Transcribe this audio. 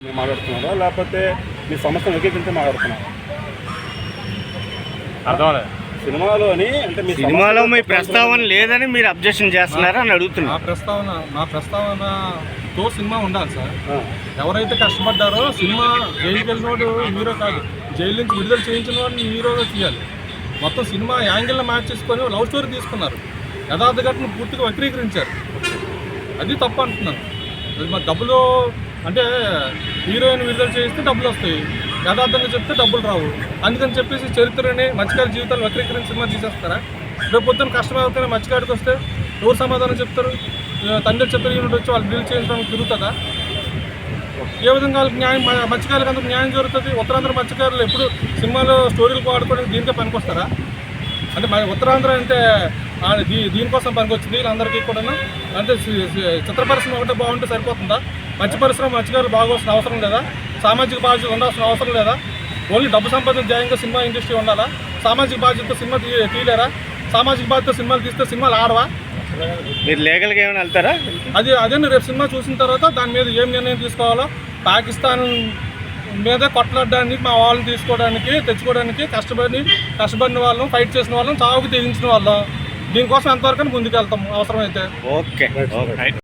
మీరు మాట్లాడుతున్నారా? లేకపోతే మీ సంస్థను వ్యక్తీకరించి మాట్లాడుతున్నారా? అర్థం. సినిమాలోని అంటే మీ సినిమాలో మీ ప్రస్తావన లేదని మీరు అబ్జెక్షన్ చేస్తున్నారా అని నా అడుగుతున్నా ప్రస్తావన నా ప్రస్తావనతో సినిమా ఉండాలి సార్. ఎవరైతే కష్టపడ్డారో సినిమా జైలుకి వెళ్ళినోడు హీరో కాదు. జైలు నుంచి విడుదల చేయించిన వాడిని హీరోగా తీయాలి. మొత్తం సినిమా యాంగిల్లో మ్యాచ్ చేసుకొని లవ్ స్టోరీ తీసుకున్నారు. యథార్థ ఘటన పూర్తిగా వక్రీకరించారు. అది తప్పు అంటున్నాను. అది మరి డబ్బులు అంటే హీరోయిన్ విడుదల చేస్తే డబ్బులు వస్తాయి. యథార్థంగా చెప్తే డబ్బులు రావు. అందుకని చెప్పేసి చరిత్రని మత్స్యకారి జీవితాలు వక్రీకరించి సినిమా తీసేస్తారా? రేపు పొద్దున్న కష్టం అవుతానే మత్స్యకాడికి వస్తే ఎవరు సమాధానం చెప్తారు? తండ్రి చెప్పిన యూనిట్ వచ్చి వాళ్ళు డీల్ చేయడానికి తిరుగుతుందా ఏ విధంగా వాళ్ళకి న్యాయం మత్స్యకారులకు అందరూ న్యాయం జరుగుతుంది? ఉత్తరాంధ్ర మత్స్యకారులు ఎప్పుడు సినిమాలో స్టోరీలు వాడుకోవడానికి దీనికే పనికొస్తారా? అంటే మన ఉత్తరాంధ్ర అంటే దీ దీనికోసం పనికొచ్చింది వీళ్ళందరికీ కూడా అంటే చిత్ర పరిశ్రమ ఒకటే బాగుంటే సరిపోతుందా? మత్స్య పరిశ్రమ మత్స్యకారులు బాగోవాల్సిన అవసరం లేదా? సామాజిక బాధ్యత ఉండాల్సిన అవసరం లేదా? ఓన్లీ డబ్బు సంపాదన ధ్యేయంగా సినిమా ఇండస్ట్రీ ఉండాలా? సామాజిక బాధ్యతతో సినిమా తీయలేరా? సామాజిక బాధ్యత సినిమాలు తీస్తే సినిమాలు ఆడవా? మీరు లీగల్గా ఏమైనా వెళ్తారా? అది అదే రేపు సినిమా చూసిన తర్వాత దాని మీద ఏం నిర్ణయం తీసుకోవాలో? పాకిస్తాన్ మీద కొట్లాడడానికి మా వాళ్ళని తీసుకోవడానికి తెచ్చుకోవడానికి కష్టపడి కష్టపడిన వాళ్ళం ఫైట్ చేసిన వాళ్ళం చావుకు తెగించిన వాళ్ళం. దీనికోసం ఎంతవరకు ముందుకెళ్తాం. అవసరమైతే. ఓకే. ఓకే